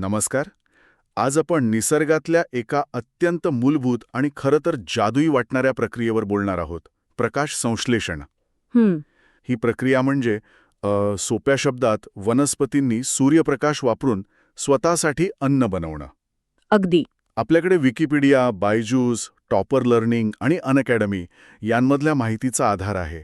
नमस्कार. आज आपण निसर्गातल्या एका अत्यंत मूलभूत आणि खरं तर जादुई वाटणाऱ्या प्रक्रियेवर बोलणार आहोत. प्रकाश संश्लेषण. हं, ही प्रक्रिया म्हणजे सोप्या शब्दात वनस्पतींनी सूर्यप्रकाश वापरून स्वतःसाठी अन्न बनवणं. अगदी. आपल्याकडे विकिपीडिया बायजूस टॉपर लर्निंग आणि अनअकॅडमी यांमधल्या माहितीचा आधार आहे.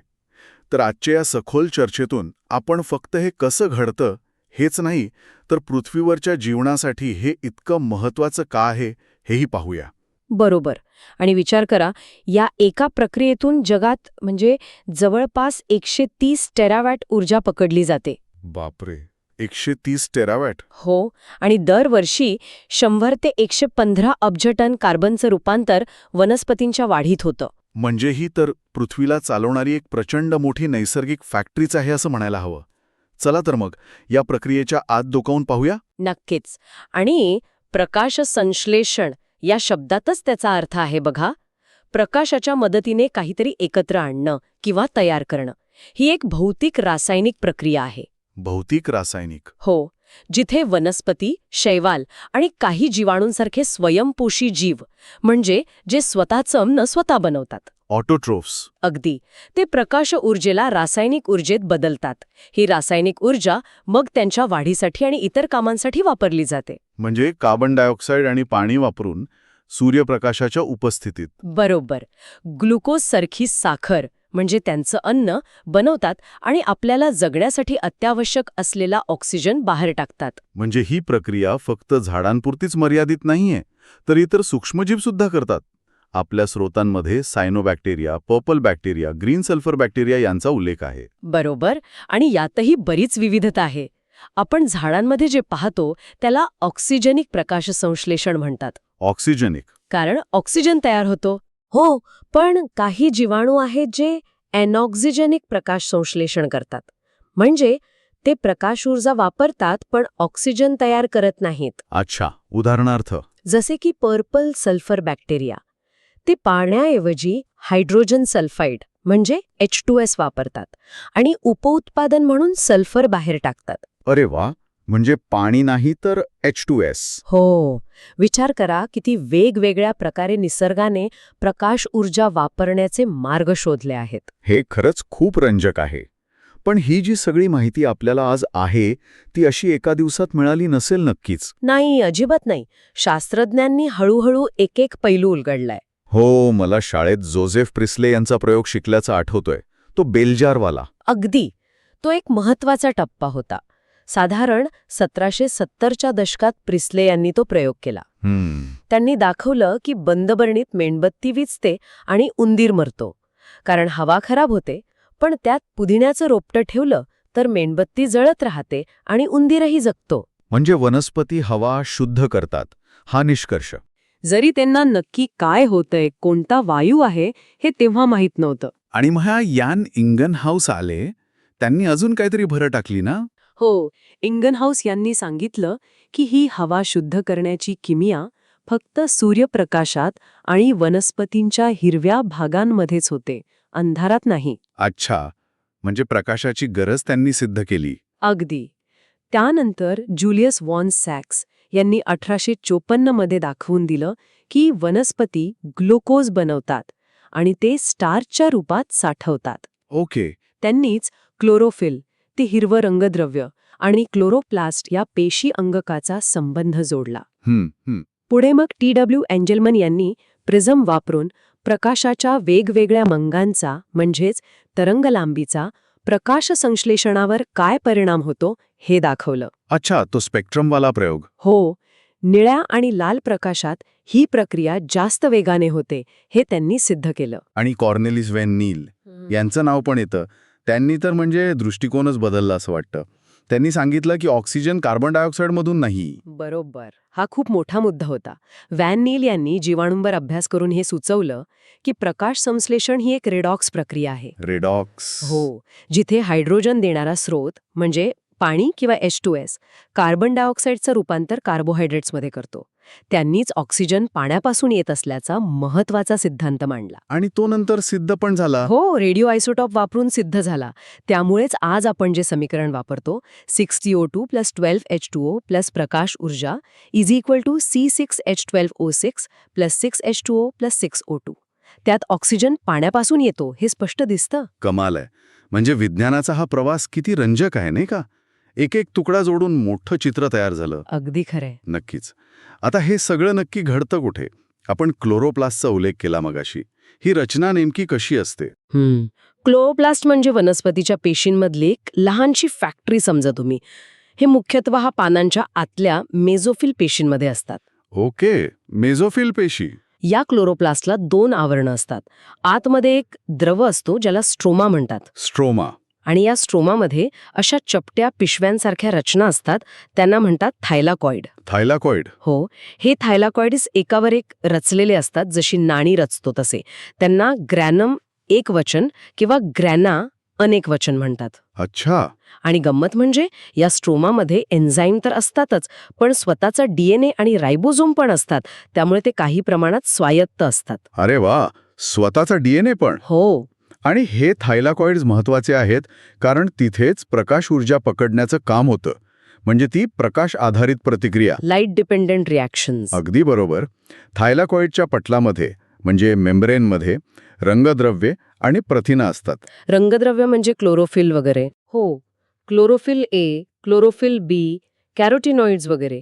तर आजच्या या सखोल चर्चेतून आपण फक्त हे कसं घडतं हेच नाही तर पृथ्वीवरच्या जीवनासाठी हे इतकं महत्वाचं का आहे हेही पाहूया. बरोबर. आणि विचार करा या एका प्रक्रियेतून जगात म्हणजे जवळपास एकशे तीस टेरावॅट ऊर्जा पकडली जाते. बापरे! एकशे तीस टेरावॅट? हो आणि दरवर्षी शंभर ते एकशे पंधरा अब्ज टन कार्बनचं रूपांतर वनस्पतींच्या वाढीत होतं. म्हणजे ही तर पृथ्वीला चालवणारी एक प्रचंड मोठी नैसर्गिक फॅक्टरीच आहे असं म्हणायला हवं. चला तर मग या प्रक्रियेच्या आत डोकावून पाहूया? नक्कीच. आणि प्रकाश संश्लेषण या शब्दातच त्याचा अर्थ आहे बघा. प्रकाशाच्या मदतीने काहीतरी एकत्र आणणं किंवा तयार करणं ही एक भौतिक रासायनिक प्रक्रिया आहे. भौतिक रासायनिक. हो जिथे वनस्पती शैवाल आणि काही जीवाणूंसारखे स्वयंपोषी जीव म्हणजे जे स्वतःचं अन्न स्वतः बनवतात. ऑटोट्रोफ्स. अगदी. ते प्रकाश ऊर्जेला रासायनिक ऊर्जेत बदलतात. ही रासायनिक ऊर्जा मग त्यांच्या वाढीसाठी आणि इतर कामांसाठी वापरली जाते. म्हणजे कार्बन डायऑक्साईड आणि पाणी वापरून सूर्यप्रकाशाच्या उपस्थितीत. बरोबर. ग्लुकोज सारखी साखर म्हणजे त्यांचं अन्न बनवतात आणि आपल्याला जगण्यासाठी अत्यावश्यक असलेला ऑक्सिजन बाहेर टाकतात. म्हणजे ही प्रक्रिया फक्त झाडांपुरतीच मर्यादित नाहीये तर इतर सूक्ष्मजीव सुद्धा करतात. आपल्या स्रोतांमध्ये cyanobacteria purple bacteria green sulphur bacteria यांचा उल्लेख आहे. बरोबर. आणि यातही बरीच विविधता आहे. आपण झाडांमध्ये जे पाहतो त्याला ऑक्सिजनिक प्रकाश संश्लेषण म्हणतात. ऑक्सिजनिक कारण ऑक्सिजन तयार होतो. हो पण काही जीवाणू आहेत जे एनऑक्सिजनिक प्रकाश संश्लेषण करतात. म्हणजे ते प्रकाश ऊर्जा वापरतात पण ऑक्सिजन तयार करत नाहीत. अच्छा उदाहरणार्थ. जसे की पर्पल सल्फर बॅक्टेरिया ते पाण्याऐवजी हायड्रोजन सल्फाईड म्हणजे एच टू एस वापरतात आणि उपउत्पादन म्हणून सल्फर बाहेर टाकतात. अरे वा! म्हणजे पाणी नाही तर एच टू एस हो. विचार करा किती वेगवेगळ्या प्रकारे निसर्गाने प्रकाश ऊर्जा वापरण्याचे मार्ग शोधले आहेत. हे खरंच खूप रंजक आहे. पण ही जी सगळी माहिती आपल्याला आज आहे ती अशी एका दिवसात मिळाली नसेल नक्कीच. नाही अजिबात नाही. शास्त्रज्ञांनी हळूहळू एक एक पैलू उलगडलाय. हो मला शाळेत जोसेफ प्रिस्ले यांचा प्रयोग शिकल्याचा आठवतोय. तो बेलजारवाला. अगदी. तो एक महत्त्वाचा टप्पा होता. साधारण सतराशे सत्तरच्या दशकात प्रिस्ले यांनी तो प्रयोग केला. त्यांनी दाखवलं की बंदबरणीत मेणबत्ती विजते आणि उंदीर मरतो. कारण हवा खराब होते पण त्यात पुदिन्याचं रोपटं ठेवलं तर मेणबत्ती जळत राहते आणि उंदीरही जगतो. म्हणजे वनस्पती हवा शुद्ध करतात. हा निष्कर्ष. जरी त्यांना नक्की काय होतंय कोणता वायू आहे हे तेव्हा माहीत नव्हतं. आणि मग हा यान इंगन हाऊस आले त्यांनी अजून काहीतरी भर टाकली ना? हो इंगनहाऊस यांनी सांगितलं की ही हवा शुद्ध करण्याची किमिया फक्त सूर्यप्रकाशात आणि वनस्पतींच्या हिरव्या भागांमध्येच होते अंधारात नाही. अच्छा म्हणजे प्रकाशाची गरज त्यांनी सिद्ध केली. अगदी. त्यानंतर जुलियस वॉन सॅक्स यांनी अठराशे चोपन्नमध्ये दाखवून दिलं की वनस्पती ग्लुकोज बनवतात आणि ते स्टार्चच्या रूपात साठवतात. ओके. त्यांनीच क्लोरोफिल ते हिरवं रंगद्रव्य आणि क्लोरोप्लास्ट या पेशी अंगकाचा संबंध जोडला. पुढे मग टी डब्ल्यू एंजलमन यांनी प्रिझम वापरून प्रकाशाच्या वेगवेगळ्या मंगांचा म्हणजेच तरंगलांबीचा प्रकाश संश्लेषणावर काय परिणाम होतो हे दाखवलं. अच्छा तो स्पेक्ट्रमवाला प्रयोग. हो निळ्या आणि लाल प्रकाशात ही प्रक्रिया जास्त वेगाने होते हे त्यांनी सिद्ध केलं. आणि कॉर्नेलिस वेन नील यांचं नाव पण येतं. त्यांनी तर म्हणजे दृष्टिकोनच बदलला असं वाटतं. त्यांनी सांगितलं की ऑक्सिजन कार्बन डायऑक्साईडमधून नाही. बरोबर. हा खूप मोठा मुद्दा होता. व्हॅन नील यांनी जीवाणूंवर अभ्यास करून हे सुचवलं की प्रकाश संश्लेषण ही एक रेडॉक्स प्रक्रिया आहे. रेडॉक्स. हो जिथे हायड्रोजन देणारा स्रोत म्हणजे पाणी किंवा एच टू एस कार्बन डायऑक्साईडचं रूपांतर कार्बोहायड्रेट्समध्ये करतो. त्यांनीच ऑक्सिजन पाण्यापासून येत असल्याचा महत्त्वाचा सिद्धांत मांडला. आणि तो नंतर सिद्ध पण झाला? हो रेडिओ आयसोटॉप वापरून सिद्ध झाला. त्यामुळेच आज आपण जे समीकरण वापरतो six T O two plus twelve H two O plus प्रकाश ऊर्जा is equal to C six H twelve O six plus six H two O plus six O two. त्यात ऑक्सिजन पाण्यापासून येतो हे स्पष्ट दिसतं? कमाल आहे. म्हणजे विज्ञानाचा हा प्रवास किती रंजक आहे नाही का? एक एक तुकडा जोडून मोठं चित्र तयार झालं. अगदी खरंय. नक्कीच. आता हे सगळं नक्की घडतं कुठे? आपण क्लोरोप्लास्टचा उल्लेख केला मगाशी. ही रचना नेमकी कशी असते? हम्म. क्लोरोप्लास्ट म्हणजे वनस्पतीच्या पेशींमधली एक लहानशी फॅक्टरी समजा तुम्ही. हे मुख्यत्वे पानांच्या आतल्या मेझोफिल पेशींमध्ये असतात. ओके. मेझोफिल पेशी. या क्लोरोप्लास्टला दोन आवरणं असतात. आतमध्ये एक द्रव असतो ज्याला स्ट्रोमा म्हणतात. स्ट्रोमा. आणि या स्ट्रोमामध्ये अशा चपट्या पिशव्यांसारख्या रचना असतात त्यांना म्हणतात थायलाकॉइड. थायलाकॉइड. हो हे थायलाकॉइड्स एकावर एक रचलेले असतात जशी नाणी रचतो तसे. त्यांना ग्रॅनम एक वचन किंवा ग्रॅना अनेक वचन म्हणतात. अच्छा. आणि गंमत म्हणजे या स्ट्रोमामध्ये एन्झाईम तर असतातच पण स्वतःचा डीएनए आणि रायबोझोम पण असतात त्यामुळे ते काही प्रमाणात स्वायत्त असतात. अरे वा स्वतःचा डीएनए पण. हो. आणि हे थायलाकॉइड्स महत्त्वाचे आहेत कारण तिथेच प्रकाश ऊर्जा पकडण्याचं काम होतं. म्हणजे ती प्रकाश आधारित प्रतिक्रिया. लाइट डिपेंडंट रिॲक्शन्स अगदी बरोबर. थायलाकॉइडच्या पटलामध्ये म्हणजे मेम्ब्रेनमध्ये रंगद्रव्ये आणि प्रथिना असतात. रंगद्रव्य म्हणजे क्लोरोफिल वगैरे. हो. क्लोरोफिल ए क्लोरोफिल बी कॅरोटिनॉइड्स वगैरे.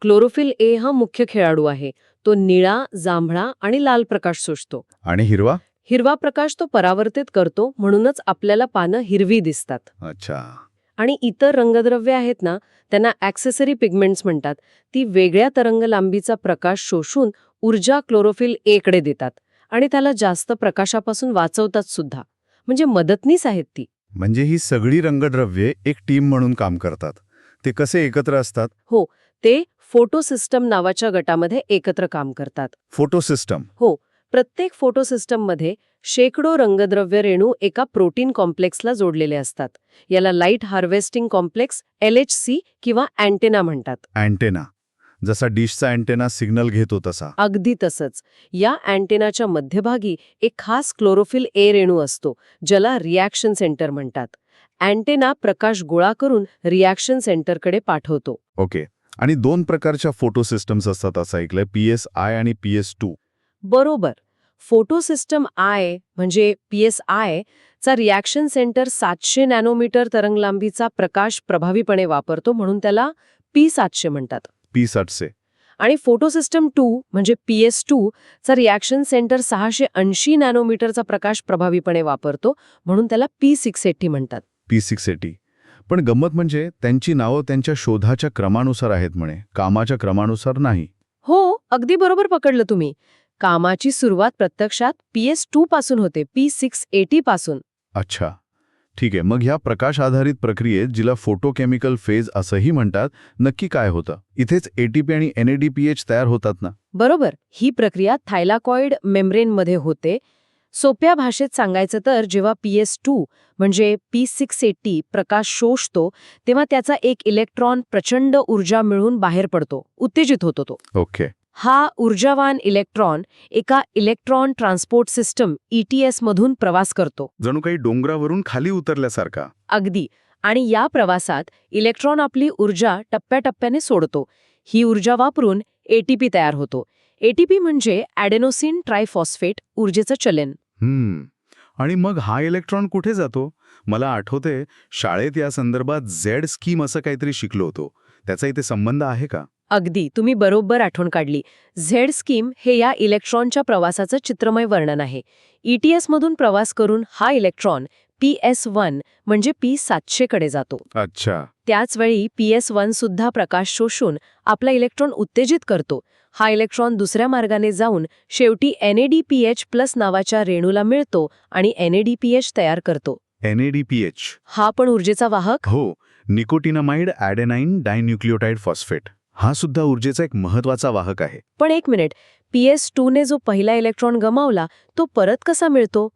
क्लोरोफिल ए हा मुख्य खेळाडू आहे. तो निळा जांभळा आणि लाल प्रकाश शोषतो. आणि हिरवा? हिरवा प्रकाश तो परावर्तित करतो म्हणूनच आपल्याला पानं हिरवी दिसतात. अच्छा. आणि इतर रंगद्रव्य आहेत ना त्यांना ॲक्सेसरी पिगमेंट्स म्हणतात. ती वेगळ्या तरंग लांबीचा प्रकाश शोषून ऊर्जा क्लोरोफिल एकडे देतात. आणि त्याला जास्त प्रकाशापासून वाचवतात सुद्धा. म्हणजे मदतनीस आहेत ती. म्हणजे ही सगळी रंगद्रव्ये एक टीम म्हणून काम करतात. ते कसे एकत्र असतात? ते फोटोसिस्टम नावाच्या गटामध्ये एकत्र काम करतात. फोटोसिस्टम प्रत्येक फोटोसिस्टममध्ये शेकडो रंगद्रव्य रेणू एका प्रोटीन कॉम्प्लेक्सला जोडलेले असतात. याला लाइट हार्वेस्टिंग कॉम्प्लेक्स एल किंवा अँटेना म्हणतात. अँटेना. जसा डिशचा अँटेना सिग्नल घेतो तसा. अगदी तसंच. या अँटेनाच्या मध्यभागी एक खास क्लोरोफिल ए रेणू असतो ज्याला रिॲक्शन सेंटर म्हणतात. अँटेना प्रकाश गोळा करून रिॲक्शन सेंटरकडे पाठवतो. ओके. आणि दोन प्रकारच्या फोटोसिस्टम्स असतात असं ऐकलंय पी एस आय आणि पी एस टू. बरोबर. फोटोसिस्टम आय म्हणजे पी एस आय चा रिॲक्शन सेंटर सातशे नॅनोमीटर तरंगलांबीचा प्रकाश प्रभावीपणे वापरतो म्हणून त्याला पी सातशे म्हणतात. पी साठसे आणि फोटोसिस्टम टू म्हणजे पी एस टू चा रिॲक्शन सेंटर सहाशे ऐंशी नॅनोमीटरचा प्रकाश प्रभावीपणे वापरतो म्हणून त्याला पी सिक्स एटी म्हणतात. P six eighty. पण गंमत म्हणजे त्यांची नावं त्यांच्या शोधाच्या क्रमानुसार आहेत म्हणे. कामाच्या क्रमानुसार नाही. हो अगदी बरोबर पकडलं तुम्ही. कामाची सुरुवात प्रत्यक्षात पी एस टू पासून होते पी सिक्स एटी पासून. अच्छा. ठीक आहे मग ह्या प्रकाश आधारित प्रक्रियेत जिला फोटोकेमिकल फेज असंही म्हणतात नक्की काय होतं? इथेच एटीपी आणि एनएडीपीएच तयार होतात ना? बरोबर ही प्रक्रिया थायलाकॉइड मेम्ब्रेनमध्ये होते. सोप्या भाषेत सांगायचं तर जेव्हा पी एस टू म्हणजे पी सिक्स एटी प्रकाश शोषतो तेव्हा त्याचा एक इलेक्ट्रॉन प्रचंड ऊर्जा मिळून बाहेर पडतो उत्तेजित होतो तो. ओके. हा ऊर्जावान इलेक्ट्रॉन एका इलेक्ट्रॉन ट्रान्सपोर्ट सिस्टम ईटीएस मधून प्रवास करतो. जणू काही डोंगरावरून खाली उतरल्यासारखा. अगदी. आणि या प्रवासात इलेक्ट्रॉन आपली ऊर्जा टप्प्याटप्प्याने सोडतो. ही ऊर्जा वापरून एटीपी तयार होतो. एटीपी म्हणजे ॲडेनोसिन ट्रायफॉस्फेट ऊर्जेचं चलन. हम्म. आणि मग हा इलेक्ट्रॉन कुठे जातो? मला आठवते शाळेत या संदर्भात झेड स्कीम असं काहीतरी शिकलो होतो. त्याचा इथे संबंध आहे का? अगदी तुम्ही बरोबर आठवण काढली. झेड स्कीम हे या इलेक्ट्रॉनच्या प्रवासाचं चित्रमय वर्णन आहे. ईटीएस मधून प्रवास करून हा इलेक्ट्रॉन पी एस वन म्हणजे पी सातशेकडे जातो. अच्छा. त्याचवेळी पी एस वन सुद्धा प्रकाश शोषून आपला इलेक्ट्रॉन उत्तेजित करतो. हा इलेक्ट्रॉन दुसऱ्या मार्गाने जाऊन शेवटी एनएडीपीएच प्लस नावाच्या रेणूला मिळतो आणि एनएडीपीएच तयार करतो. एनएडीपीएच हा पण ऊर्जेचा वाहक? हो. Nicotinamide adenine dinucleotide phosphate. हा सुद्धा ऊर्जेचा एक महत्त्वाचा वाहक आहे. पण एक मिनिट पी एस टूने जो पहिला इलेक्ट्रॉन गमावला तो परत कसा मिळतो?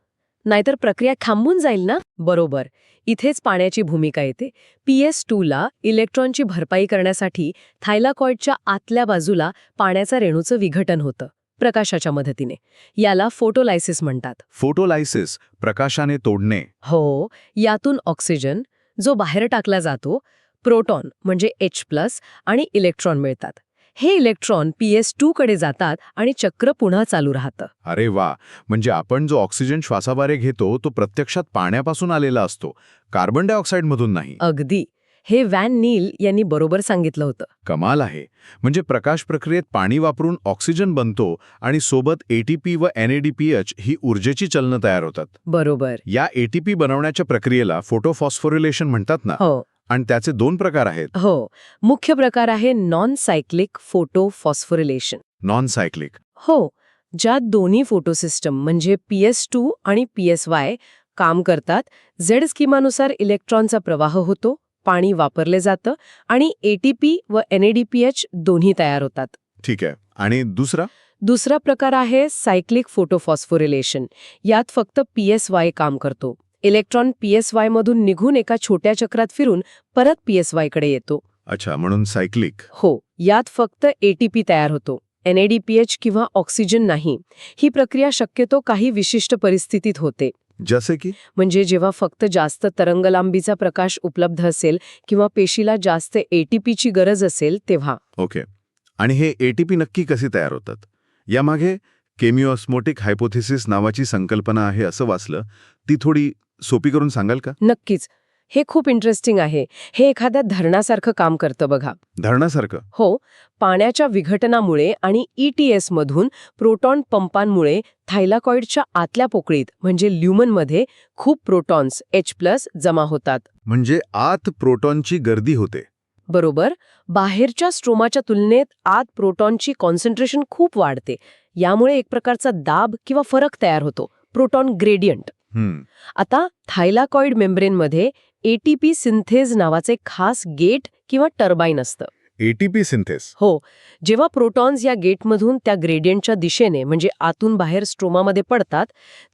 नाहीतर प्रक्रिया थांबून जाईल ना? बरोबर. इथेच पाण्याची भूमिका येते. पी एस टूला इलेक्ट्रॉनची भरपाई करण्यासाठी थायलाकॉइडच्या आतल्या बाजूला पाण्याचा रेणूचं विघटन होतं प्रकाशाच्या मदतीने. याला फोटोलायसिस म्हणतात. फोटोलायसिस प्रकाशाने तोडणे. हो यातून ऑक्सिजन जो बाहेर टाकला जातो प्रोटॉन म्हणजे एच प्लस आणि इलेक्ट्रॉन मिळतात. हे इलेक्ट्रॉन पी एसकडे जातात आणि चक्र पुन्हा चालू राहतं. अरे वा! म्हणजे आपण जो ऑक्सिजन श्वासाबारे घेतो तो प्रत्यक्षात पाण्यापासून आलेला असतो कार्बन डायऑक्साईडमधून नाही. अगदी. हे वॅन नील यांनी बरोबर सांगितलं होतं. कमाल आहे. म्हणजे प्रकाश प्रक्रियेत पाणी वापरून ऑक्सिजन बनतो आणि सोबत एटीपी व एनएडीपीएच ही ऊर्जेची चलनं तयार होतात. बरोबर. या एटीपी बनवण्याच्या प्रक्रियेला फोटोफॉस्फोरिलेशन म्हणतात ना? हो. आणि त्याचे दोन प्रकार आहेत. हो. मुख्य प्रकार आहे non cyclic photophosphorylation non cyclic हो. ज्यात दोन्ही फोटोसिस्टम म्हणजे पी एस टू आणि पी एस वाय काम करतात झेड स्कीमानुसार इलेक्ट्रॉनचा प्रवाह होतो पाणी वापरले जातं आणि एटीपी व एनएडीपीएच दोन्ही तयार होतात. ठीक आहे. आणि दुसरा? दुसरा प्रकार आहे सायक्लिक फोटोफॉस्फोरिलेशन यात फक्त पी एस वाय काम करतो. इलेक्ट्रॉन पी एस वाय मधून निघून एका छोट्या चक्रात फिरून परत पी एस वायकडे येतो. अच्छा म्हणून सायक्लिक. हो यात फक्त एटीपी तयार होतो. एनएडीपीएच किंवा ऑक्सिजन नाही. ही प्रक्रिया शक्यतो काही विशिष्ट परिस्थितीत होते. जसे की? म्हणजे जेव्हा फक्त जास्त तरंगलांबीचा प्रकाश उपलब्ध असेल किंवा पेशीला जास्त एटीपीची गरज असेल तेव्हा. ओके. आणि हे एटीपी नक्की कसे तयार होतात? यामागे केमिओस्मोटिक हायपोथेसिस नावाची संकल्पना आहे असं वाचलं. ती थोडी सोपी करून सांगाल का? नक्कीच. हे खूप इंटरेस्टिंग आहे. हे एखाद्या धरणासारखं काम करतं बघा. धरणासारखं? हो. पाण्याच्या विघटनामुळे आणि ETS मधून प्रोटॉन पंपांमुळे थायलाकॉइडच्या आतल्या पोकळीत म्हणजे ल्युमनमध्ये खूप प्रोटॉन्स एच प्लस जमा होतात. म्हणजे आत प्रोटॉनची गर्दी होते. बरोबर? बाहेरच्या स्ट्रोमाच्या तुलनेत आत प्रोटॉनची कॉन्सन्ट्रेशन खूप वाढते. यामुळे एक प्रकारचा दाब किंवा फरक तयार होतो. Proton gradient. आता थायलाकॉइड मेम्ब्रेनमध्ये एटीपी सिंथेज नावाचे खास गेट किंवा टर्बाईन असतं. एटीपी सिंथेस हो. जेव्हा प्रोटॉन्स या गेटमधून त्या ग्रेडियंटच्या दिशेने म्हणजे आतून बाहेर स्ट्रोमामध्ये पडतात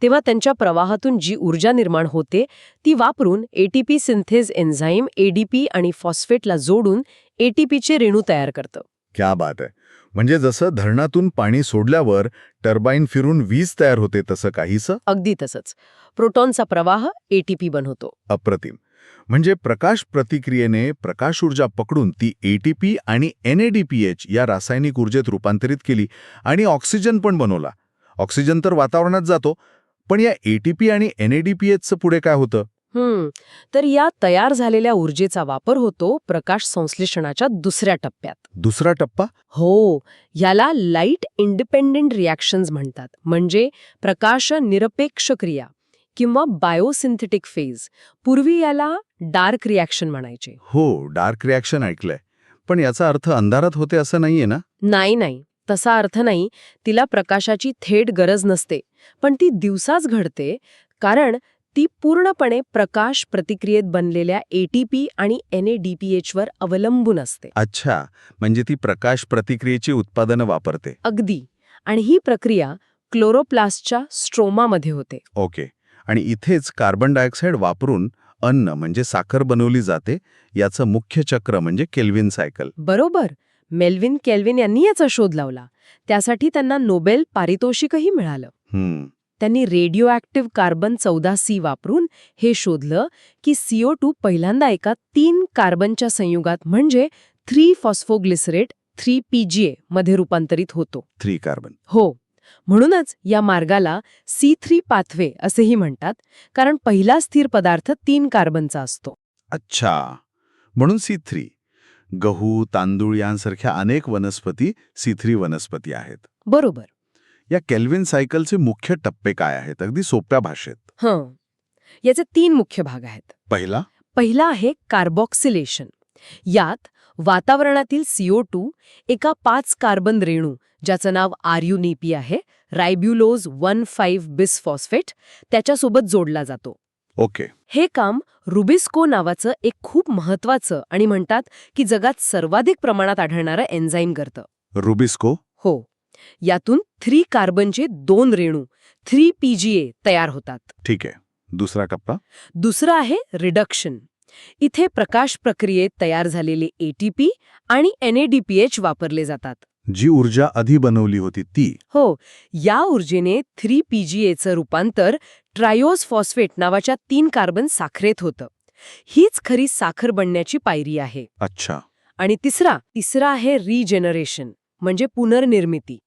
तेव्हा त्यांच्या प्रवाहातून जी ऊर्जा निर्माण होते ती वापरून एटीपी सिंथेज एन्झाईम एडीपी आणि फॉस्फेटला जोडून एटीपीचे रेणू तयार करतं. क्या बात आहे म्हणजे जसं धरणातून पाणी सोडल्यावर टर्बाईन फिरून वीज तयार होते तसं काहीसं? अगदी तसंच. प्रोटॉनचा प्रवाह एटीपी बनवतो. अप्रतिम. म्हणजे प्रकाश प्रतिक्रियेने प्रकाश ऊर्जा पकडून ती एटीपी आणि एनएडीपीएच या रासायनिक ऊर्जेत रूपांतरित केली आणि ऑक्सिजन पण बनवला. ऑक्सिजन तर वातावरणात जातो पण या एटीपी आणि एनएडीपीएचचं पुढे काय होतं? हम्म तर या तयार झालेल्या ऊर्जेचा वापर होतो प्रकाश संश्लेषणाच्या दुसऱ्या टप्प्यात. दुसरा टप्पा? हो याला लाइट इंडिपेंडेंट रिॲक्शन्स म्हणतात. म्हणजे प्रकाश निरपेक्ष क्रिया. किंवा बायोसिंथेटिक फेज. पूर्वी याला डार्क रिॲक्शन म्हणायचे. हो डार्क रिॲक्शन ऐकलंय. पण याचा अर्थ अंधारात होते असं नाहीये ना? नाही नाही. तसा अर्थ नाही. तिला प्रकाशाची थेट गरज नसते. पण ती दिवसाच घडते कारण ती पूर्णपणे प्रकाश प्रतिक्रियेत बनलेल्या एटीपी आणि NADPH वर अवलंबून असते. अच्छा. म्हणजे ती प्रकाश प्रतिक्रियेची उत्पादनं वापरते. अगदी. आणि ही प्रक्रिया क्लोरोप्लास्टच्या स्ट्रोमामध्ये होते. ओके. आणि इथेच कार्बन डायऑक्साईड वापरून अन्न म्हणजे साखर बनवली जाते याचं मुख्य चक्र म्हणजे केल्विन सायकल बरोबर. मेल्विन केल्विन यांनी याचा शोध लावला. त्यासाठी त्यांना नोबेल पारितोषिकही मिळालं. त्यांनी रेडिओ ॲक्टिव्ह कार्बन चौदा सी वापरून हे शोधलं की सीओ टू पहिल्यांदा एका तीन कार्बनच्या संयुगात म्हणजे थ्री फॉस्फोग्लिसरेट थ्री पीजीए मध्ये रूपांतरित होतो. थ्री कार्बन हो. म्हणूनच या मार्गाला सी थ्री पाथवे असेही म्हणतात कारण पहिला स्थिर पदार्थ तीन कार्बनचा असतो. अच्छा. म्हणून सी थ्री. गहू तांदूळ यांसारख्या अनेक वनस्पती सी थ्री वनस्पती आहेत. बरोबर. या केल्विन सायकलचे मुख्य टप्पे काय आहेत? अगदी सोप्या भाषेत. हं. याचे तीन मुख्य भाग आहेत. पहिला? पहिला आहे कार्बॉक्सिलेशन. यात वातावरणातील सीओ टू एका पाच कार्बन रेणू ज्याचं नाव आर्युनिपी आहे रायब्युलोज वन फाईव्ह बिसफॉस्फेट त्याच्यासोबत जोडला जातो. ओके. हे काम रुबिस्को नावाचं एक खूप महत्वाचं आणि म्हणतात की जगात सर्वाधिक प्रमाणात आढळणारं एन्झाईम करतं रुबिस्को? हो. यातून थ्री कार्बनचे दोन रेणू थ्री पीजीए तयार होतात. ठीक आहे. दुसरा टप्पा दुसरं आहे रिडक्शन. इथे प्रकाश प्रक्रियेत तयार झालेले एटीपी आणि एनएडीपीएच वापरले जातात. जी ऊर्जा आधी बनवली होती ती. हो या ऊर्जेने थ्री पीजीएचं रूपांतर ट्रायोज फॉस्फेट नावाच्या तीन कार्बन साखरेत होतं. हीच खरी साखर बनण्याची पायरी आहे. अच्छा. आणि तिसरा तिसरा आहे रिजेनरेशन म्हणजे पुनर्निर्मिती.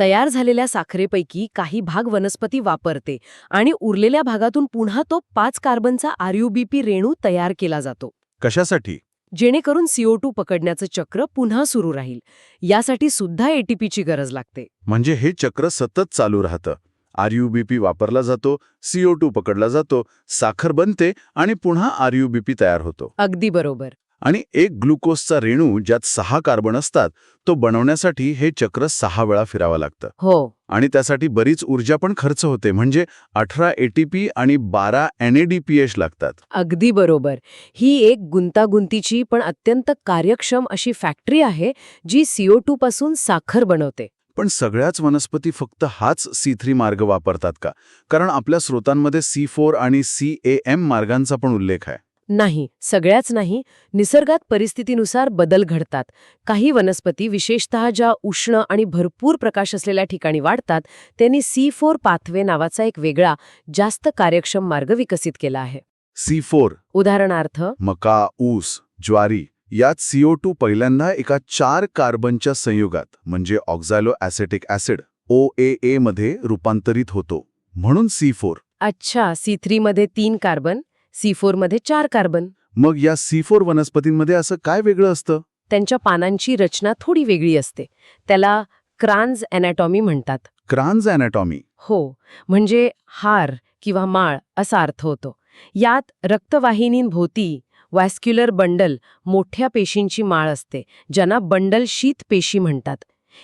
तयार झालेल्या साखरेपैकी काही भाग वनस्पती वापरते आणि उरलेल्या भागातून पुन्हा तो पाच कार्बनचा आरयुबीपी रेणू तयार केला जातो. कशासाठी? जेणेकरून सीओ टू पकडण्याचं चक्र पुन्हा सुरू राहील. यासाठी सुद्धा एटीपीची गरज लागते. म्हणजे हे चक्र सतत चालू राहतं. आरयुबीपी वापरला जातो सीओ टू पकडला जातो साखर बनते आणि पुन्हा आरयुबीपी तयार होतो. अगदी बरोबर. आणि एक ग्लुकोजचा रेणू ज्यात सहा कार्बन असतात तो बनवण्यासाठी हे चक्र सहा वेळा फिरावं लागतं. हो. आणि त्यासाठी बरीच ऊर्जा पण खर्च होते म्हणजे अठरा एटीपी आणि बारा एनएडीपीएच लागतात. अगदी बरोबर. ही एक गुंतागुंतीची पण अत्यंत कार्यक्षम अशी फॅक्टरी आहे जी सीओ टू पासून साखर बनवते. पण सगळ्याच वनस्पती फक्त हाच सी थ्री मार्ग वापरतात का? कारण आपल्या स्रोतांमध्ये सी फोर आणि सी ए एम मार्गांचा पण उल्लेख आहे. नाही सगळ्याच नाही निसर्गात परिस्थितीनुसार बदल घडतात. काही वनस्पती विशेषतः ज्या उष्ण आणि भरपूर प्रकाश असलेल्या ठिकाणी वाढतात त्यांनी सी फोर पाथवे नावाचा एक वेगळा जास्त कार्यक्षम मार्ग विकसित केला आहे. C four. उदाहरणार्थ मका ऊस ज्वारी यात सीओ टू पहिल्यांदा एका चार कार्बनच्या संयुगात म्हणजे ऑक्झॅलो ॲसेटिक ॲसिड ओ ए ए मध्ये रूपांतरित होतो. म्हणून सी फोर. अच्छा सी थ्री मध्ये तीन कार्बन? सी फोरमध्ये चार कार्बन. मग या सी फोर वनस्पतींमध्ये असं काय वेगळं असतं? त्यांच्या पानांची रचना थोडी वेगळी असते. त्याला क्रान्ज अॅनाटॉमी म्हणतात. Kranz anatomy. हो म्हणजे हार किंवा माळ असा अर्थ होतो. यात रक्तवाहिनींभोवती वॅस्क्युलर बंडल मोठ्या पेशींची माळ असते ज्यांना बंडल शीत पेशी म्हणतात.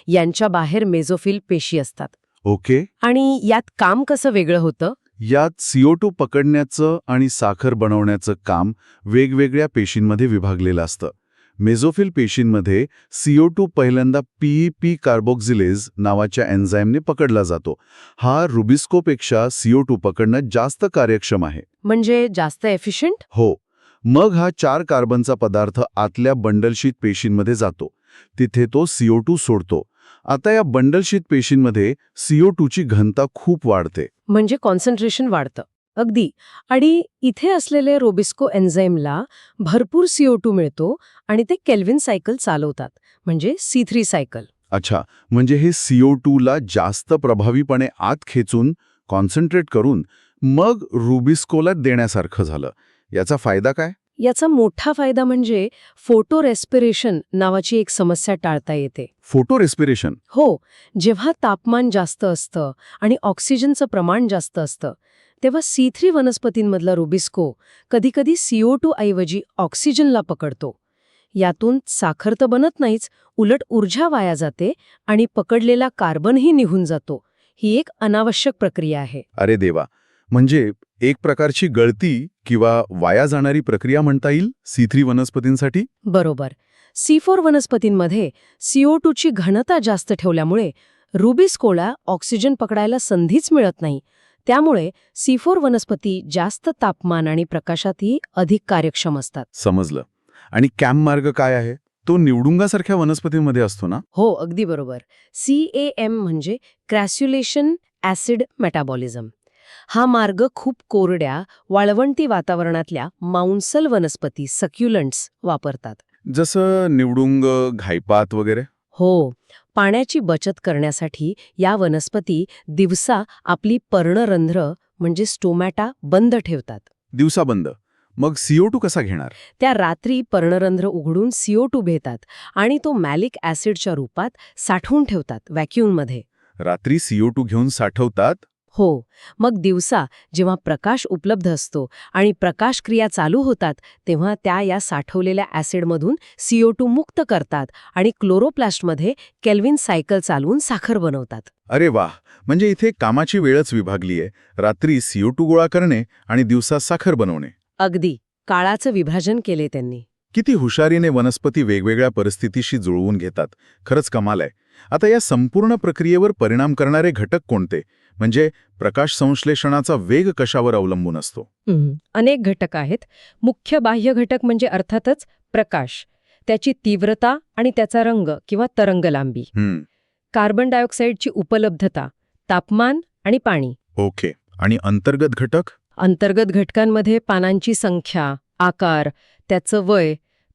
यांच्या बाहेर मेझोफिल पेशी असतात. ओके. आणि यात काम कसं वेगळं होतं? यात सीओ टू पकडण्याचं आणि साखर बनवण्याचं काम वेगवेगळ्या पेशींमध्ये विभागलेलं असतं. मेझोफिल पेशींमध्ये सीओ टू पहिल्यांदा पीईपी कार्बोक्झिलेज नावाच्या एन्झाईमने पकडला जातो. हा रुबिस्कोपेक्षा सीओ टू पकडणं जास्त कार्यक्षम आहे. म्हणजे जास्त एफिशियंट हो. मग हा चार कार्बनचा पदार्थ आतल्या बंडलशीत पेशींमध्ये जातो. तिथे तो सीओ टू सोडतो. आता या बंडलशीत पेशींमध्ये सीओ टूची घनता खूप वाढते. म्हणजे कॉन्सन्ट्रेशन वाढतं. अगदी. आणि इथे असलेले रोबिस्को एन्झाईमला भरपूर सीओ टू मिळतो आणि ते केल्विन सायकल चालवतात. म्हणजे सी थ्री सायकल अच्छा. म्हणजे हे सीओ टूला जास्त प्रभावीपणे आत खेचून कॉन्सन्ट्रेट करून मग रुबिस्कोला देण्यासारखं झालं. याचा फायदा काय? याचा मोठा फायदा म्हणजे फोटो रेस्पिरेशन नावाची एक समस्या टाळता येते. फोटो रेस्पिरेशन हो जेव्हा तापमान जास्त असतं आणि ऑक्सिजनचं प्रमाण जास्त असतं तेव्हा सी थ्री वनस्पतींमधला रुबिस्को कधीकधी सीओ टू ऐवजी ऑक्सिजनला पकडतो. यातून साखर तर बनत नाहीच उलट ऊर्जा वाया जाते आणि पकडलेला कार्बनही निघून जातो. ही एक अनावश्यक प्रक्रिया आहे. अरे देवा! म्हणजे एक प्रकारची गळती किंवा वाया जाणारी प्रक्रिया म्हणता येईल सी थ्री वनस्पतींसाठी? बरोबर. सी फोर वनस्पतींमध्ये सीओ टूची घनता जास्त ठेवल्यामुळे रुबिस्कोला ऑक्सिजन पकडायला संधीच मिळत नाही. त्यामुळे सी फोर वनस्पती जास्त तापमान आणि प्रकाशातही अधिक कार्यक्षम असतात. समजलं. आणि कॅम्प मार्ग काय आहे? तो निवडुंगासारख्या वनस्पतींमध्ये असतो ना? हो अगदी बरोबर. सी एम म्हणजे क्रॅस्युलेशन ॲसिड मेटाबॉलिझम. हा मार्ग खूप कोरड्या वाळवंटी वातावरणातल्या मांसल वनस्पती सक्युलंट्स वापरतात. जसं निवडुंग घायपात वगैरे? हो. पाण्याची बचत करण्यासाठी या वनस्पती दिवसा आपली पर्णरंध्र म्हणजे स्टोमॅटा बंद ठेवतात. दिवसाबंद मग सीओ टू कसा घेणार? त्या रात्री पर्णरंध्र उघडून सीओ टू भेतात आणि तो मॅलिक ॲसिडच्या रूपात साठवून ठेवतात व्हॅक्यूममध्ये रात्री सीओ टू घेऊन साठवतात? हो मग दिवसा जेव्हा प्रकाश उपलब्ध असतो आणि प्रकाश क्रिया चालू होतात तेव्हा त्या या साठवलेल्या ॲसिडमधून सीओ टू मुक्त करतात आणि क्लोरोप्लास्टमध्ये केल्विन सायकल चालवून साखर बनवतात. अरे वाह! म्हणजे इथे कामाची वेळच विभागली आहे रात्री सीओ टू गोळा करणे आणि दिवसा साखर बनवणे. अगदी. काळाचं विभाजन केले त्यांनी. किती हुशारीने वनस्पती वेगवेगळ्या परिस्थितीशी जुळवून घेतात. खरंच कमाल आहे. आता या संपूर्ण प्रक्रियेवर परिणाम करणारे घटक कोणते? म्हणजे प्रकाश संश्लेषणाचा वेग कशावर अवलंबून असतो? अनेक घटक आहेत. मुख्य बाह्य घटक म्हणजे अर्थातच प्रकाश. त्याची तीव्रता आणि त्याचा रंग किंवा तरंग लांबी हम्म. कार्बन डायऑक्साईडची उपलब्धता तापमान आणि पाणी. ओके. आणि अंतर्गत घटक? अंतर्गत घटकांमध्ये पानांची संख्या आकार त्याचं वय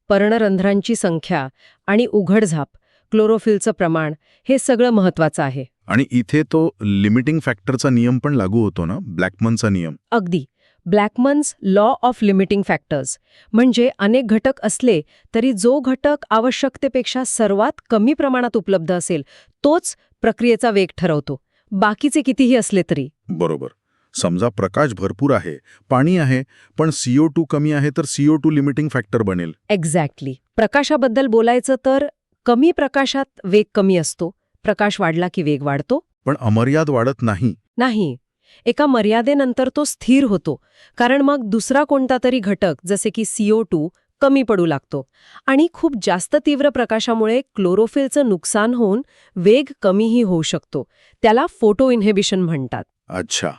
पर्णरंध्रांची संख्या आणि उघडझाप क्लोरोफिलचं प्रमाण हे सगळं महत्वाचं आहे. आणि इथे तो लिमिटिंग फॅक्टरचा नियम पण लागू होतो ना ब्लॅकमनचा नियम. अगदी. Blackman's law of limiting factors म्हणजे अनेक घटक असले तरी जो घटक आवश्यकतेपेक्षा सर्वात कमी प्रमाणात उपलब्ध असेल तोच प्रक्रियेचा वेग ठरवतो. बाकीचे कितीही असले तरी. बरोबर. समजा प्रकाश भरपूर आहे पाणी आहे पण सीओ टू कमी आहे तर सीओ टू लिमिटिंग फॅक्टर बनेल. एक्झॅक्टली प्रकाशाबद्दल बोलायचं तर कमी प्रकाशात वेग कमी असतो प्रकाश वाढला की वेग वाढतो? पण अमर्याद वाढत नाही. नाही. एका मर्यादेनंतर तो स्थिर होतो. कारण मग दुसरा कोणता तरी घटक जसे की सीओ टू कमी पडू लागतो. आणि खूप जास्त तीव्र प्रकाशामुळे क्लोरोफिलचं नुकसान होऊन वेग कमीही होऊ शकतो. त्याला फोटो इन्हिबिशन म्हणतात. अच्छा.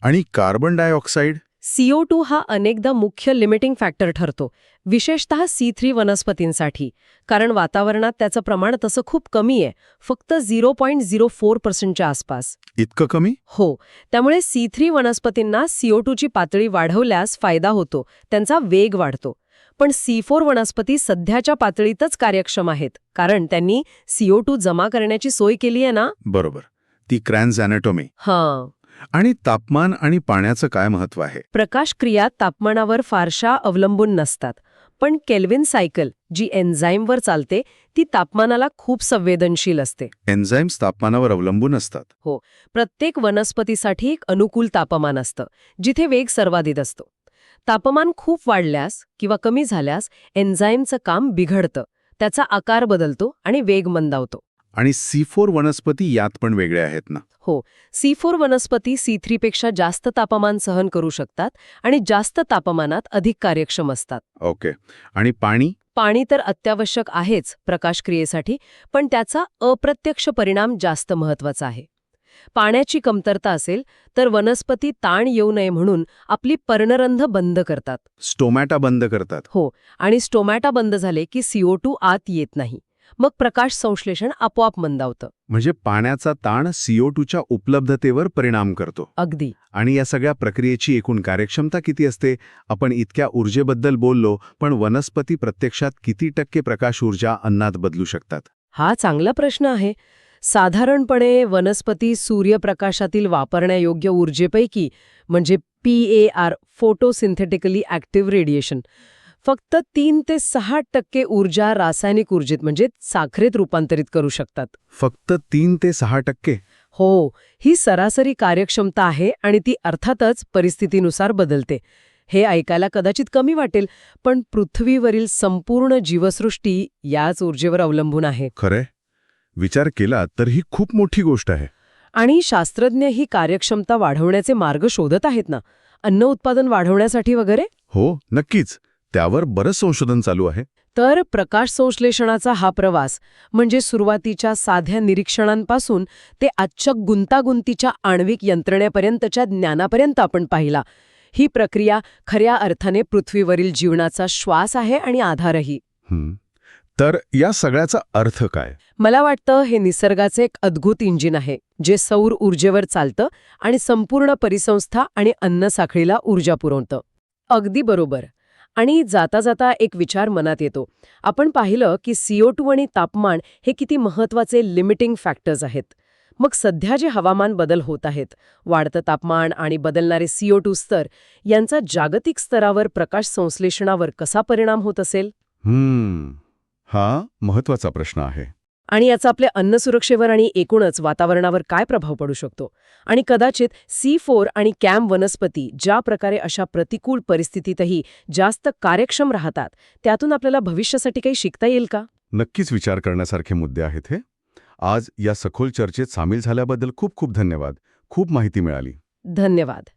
आणि कार्बन डायऑक्साईड सीओ टू हा अनेकदा मुख्य लिमिटिंग फॅक्टर ठरतो विशेषतः सी थ्री वनस्पतींसाठी. कारण वातावरणात त्याचं प्रमाण तसं खूप कमी आहे फक्त झिरो पॉईंट झिरो फोर पर्सेंटच्या आसपास. इतकं कमी? हो त्यामुळे सी थ्री वनस्पतींना सीओ टूची पातळी वाढवल्यास फायदा होतो त्यांचा वेग वाढतो. पण सी फोर वनस्पती सध्याच्या पातळीतच कार्यक्षम आहेत कारण त्यांनी सीओ टू जमा करण्याची सोय केली आहे ना? बरोबर. ती क्रॅन्स अॅनाटॉमी. हां. आणि तापमान आणि पाण्याचं काय महत्त्व आहे? प्रकाश क्रिया तापमानावर फारशा अवलंबून नसतात पण केल्विन सायकल जी एन्झाईमवर चालते ती तापमानाला खूप संवेदनशील असते. एन्झाईम्स तापमानावर अवलंबून असतात. प्रत्येक वनस्पतीसाठी एक अनुकूल तापमान असतं जिथे वेग सर्वाधिक असतो. तापमान खूप वाढल्यास किंवा कमी झाल्यास एन्झाईमचं काम बिघडतं त्याचा आकार बदलतो आणि वेग मंदावतो. आणि सी फोर वनस्पती यात पण वेगळ्या आहेत ना. हो सी फोर वनस्पती सी थ्रीपेक्षा जास्त तापमान सहन करू शकतात आणि जास्त तापमानात अधिक कार्यक्षम असतात. ओके आणि पाणी? पाणी तर अत्यावश्यक आहेच प्रकाशक्रियेसाठी पण त्याचा अप्रत्यक्ष परिणाम जास्त महत्त्वाचा आहे. पाण्याची कमतरता असेल तर वनस्पती ताण येऊ नये म्हणून आपली पर्णरंध्र बंद करतात. स्टोमॅटा बंद करतात. हो आणि स्टोमॅटा बंद झाले की सीओ आत येत नाही. मग प्रकाश संश्लेषण आपोआप मंदावतं. म्हणजे पाण्याचा ताण सीओ टूच्या उपलब्धतेवर परिणाम करतो. अगदी. आणि या सगळ्या प्रक्रियेची एकूण कार्यक्षमता किती असते? आपण इतक्या ऊर्जेबद्दल बोललो पण वनस्पती प्रत्यक्षात किती टक्के प्रकाश ऊर्जा अन्नात बदलू शकतात? हा चांगला प्रश्न आहे. साधारणपणे वनस्पती सूर्यप्रकाशातील वापरण्यायोग्य ऊर्जेपैकी म्हणजे P A R photosynthetically active radiation फक्त तीन ते सहा टक्के ऊर्जा रासायनिक ऊर्जेत म्हणजे साखरेत रूपांतरित करू शकतात. फक्त तीन ते सहा टक्के? हो ही सरासरी कार्यक्षमता आहे आणि ती अर्थातच परिस्थितीनुसार बदलते. हे ऐकायला कदाचित कमी वाटेल पण पृथ्वीवरील संपूर्ण जीवसृष्टी याच ऊर्जेवर अवलंबून आहे. खरंय. विचार केला तर ही खूप मोठी गोष्ट आहे. आणि शास्त्रज्ञ ही कार्यक्षमता वाढवण्याचे मार्ग शोधत आहेत ना? अन्न उत्पादन वाढवण्यासाठी वगैरे? हो नक्कीच. त्यावर बरंच संशोधन चालू आहे. तर प्रकाश संश्लेषणाचा हा प्रवास म्हणजे सुरुवातीच्या साध्या निरीक्षणांपासून ते आजच्या गुंतागुंतीच्या आण्विक यंत्रणेपर्यंतच्या ज्ञानापर्यंत आपण पाहिला. ही प्रक्रिया खऱ्या अर्थाने पृथ्वीवरील जीवनाचा श्वास आहे आणि आधारही. तर या सगळ्याचा अर्थ काय? मला वाटतं हे निसर्गाचे एक अद्भुत इंजिन आहे जे सौर ऊर्जेवर चालतं आणि संपूर्ण परिसंस्था आणि अन्न साखळीला ऊर्जा पुरवतं. अगदी बरोबर. आणि जाता जाता एक विचार मनात येतो. आपण पाहिलं की सीओ टू आणि तापमान हे किती महत्त्वाचे लिमिटिंग फॅक्टर्स आहेत. मग सध्या जे हवामान बदल होत आहेत वाढतं तापमान आणि बदलणारे सीओ टू स्तर यांचा जागतिक स्तरावर प्रकाश संश्लेषणावर कसा परिणाम होत असेल? हम्म. हा महत्त्वाचा प्रश्न आहे. आणि याचा आपल्या अन्नसुरक्षेवर आणि एकूणच वातावरणावर काय प्रभाव पडू शकतो? आणि कदाचित सी फोर आणि कॅम वनस्पती ज्या प्रकारे अशा प्रतिकूल परिस्थितीतही जास्त कार्यक्षम राहतात त्यातून आपल्याला भविष्यासाठी काही शिकता येईल का? नक्कीच विचार करण्यासारखे मुद्दे आहेत हे. आज या सखोल चर्चेत सामील झाल्याबद्दल खूप खूप धन्यवाद. खूप माहिती मिळाली. धन्यवाद.